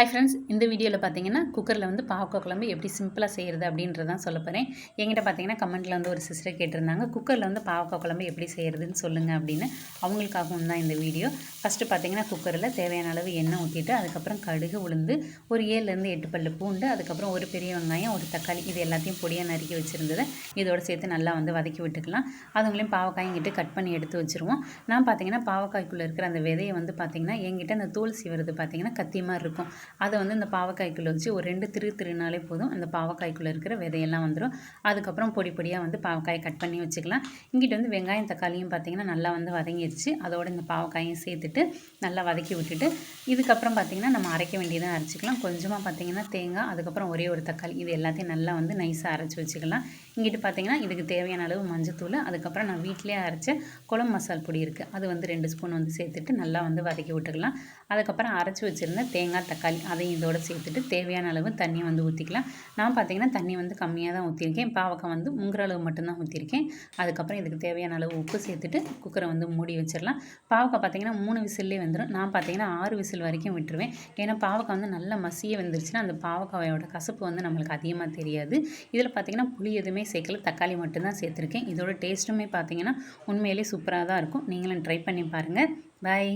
Hi friends இந்த வீடியோவில் பார்த்தீங்கன்னா குக்கரில் வந்து பாவக்காய் குழம்பு எப்படி சிம்பிளாக செய்கிறது அப்படின்றதான் சொல்ல போகிறேன் என்கிட்ட பார்த்தீங்கன்னா கமெண்ட்டில் வந்து ஒரு சிஸ்டர் கேட்டிருந்தாங்க குக்கரில் வந்து பாவக்காய் குழம்பு எப்படி செய்கிறதுன்னு சொல்லுங்கள் அப்படின்னு. அவங்களுக்காகவும் தான் இந்த வீடியோ. ஃபஸ்ட்டு பார்த்தீங்கன்னா குக்கரில் தேவையான அளவு எண்ணெய் ஊற்றிட்டு அதுக்கப்புறம் கடுகு உளுந்து ஒரு ஏழுலேருந்து எட்டு பல்லு பூண்டு அதுக்கப்புறம் ஒரு பெரிய வெங்காயம் ஒரு தக்காளி இது எல்லாத்தையும் பொடியாக நறுக்கி வச்சுருந்ததை இதோடு சேர்த்து நல்லா வந்து வதக்கி விட்டுக்கலாம். அதுங்களையும் பாவக்காயும் கிட்ட கட் பண்ணி எடுத்து வச்சுருவோம். நான் பார்த்தீங்கன்னா பாவக்காய்க்குள்ளே இருக்கிற அந்த விதையை வந்து பார்த்திங்கன்னா என்கிட்ட அந்த தோல் சீவுறது பார்த்தீங்கன்னா கத்தி மாதிரி இருக்கும். அதை வந்து இந்த பாவக்காய்க்குள்ளே வச்சு ஒரு ரெண்டு திரு திருனாலே போதும். அந்த பாவக்காய்க்குள்ளே இருக்கிற விதையெல்லாம் வந்துடும் அதுக்கப்புறம் பொடி பொடியாக வந்து பாவக்காயை கட் பண்ணி வச்சுக்கலாம். இங்கிட்ட வந்து வெங்காயம் தக்காளியும் பார்த்திங்கன்னா நல்லா வந்து வதங்கிடுச்சு அதோட இந்த பாவக்காயும் சேர்த்துட்டு நல்லா வதக்கி விட்டுட்டு இதுக்கப்புறம் பார்த்திங்கன்னா நம்ம அரைக்க வேண்டியதாக அரைச்சிக்கலாம். கொஞ்சமாக பார்த்திங்கன்னா தேங்காய் அதுக்கப்புறம் ஒரே ஒரு தக்காளி. இது எல்லாத்தையும் நல்லா வந்து நைஸாக அரைச்சி வச்சுக்கலாம். இங்கிட்டு பார்த்திங்கன்னா இதுக்கு தேவையான அளவு மஞ்சத்தூள் அதுக்கப்புறம் நான் வீட்டிலே அரைச்ச குழம்பு மசால் பொடி இருக்குது அது வந்து ரெண்டு ஸ்பூன் வந்து சேர்த்துட்டு நல்லா வந்து வதக்கி விட்டுக்கலாம். அதுக்கப்புறம் அரைச்சி வச்சுருந்த தேங்காய் தக்காளி அதையும் இதோட சேர்த்துட்டு தேவையான அளவு தண்ணி வந்து ஊற்றிக்கலாம் நான் பார்த்தீங்கன்னா தண்ணி வந்து கம்மியாக தான் ஊற்றிருக்கேன் பாவக்காய் வந்து முங்குற அளவு மட்டும்தான் ஊற்றிருக்கேன் அதுக்கப்புறம் இதுக்கு தேவையான அளவு உப்பு சேர்த்துட்டு குக்கரை வந்து மூடி வச்சிடலாம். பாவக்காய் பார்த்தீங்கன்னா மூணு விசில்லே வந்துடும் நான் பார்த்தீங்கன்னா ஆறு விசில் வரைக்கும் விட்டுருவேன். ஏன்னா பாவக்காய் வந்து நல்லா மசிய வந்துருச்சுன்னா அந்த பாவக்காயோட கசப்பு வந்து நம்மளுக்கு அதிகமாக தெரியாது. இதில் பார்த்தீங்கன்னா புளி எதுவுமே சேர்க்கல. தக்காளி மட்டும்தான் சேர்த்துருக்கேன். இதோட டேஸ்ட்டுமே பார்த்தீங்கன்னா உண்மையிலே சூப்பராக தான் இருக்கும். நீங்களும் ட்ரை பண்ணி பாருங்கள் பாய்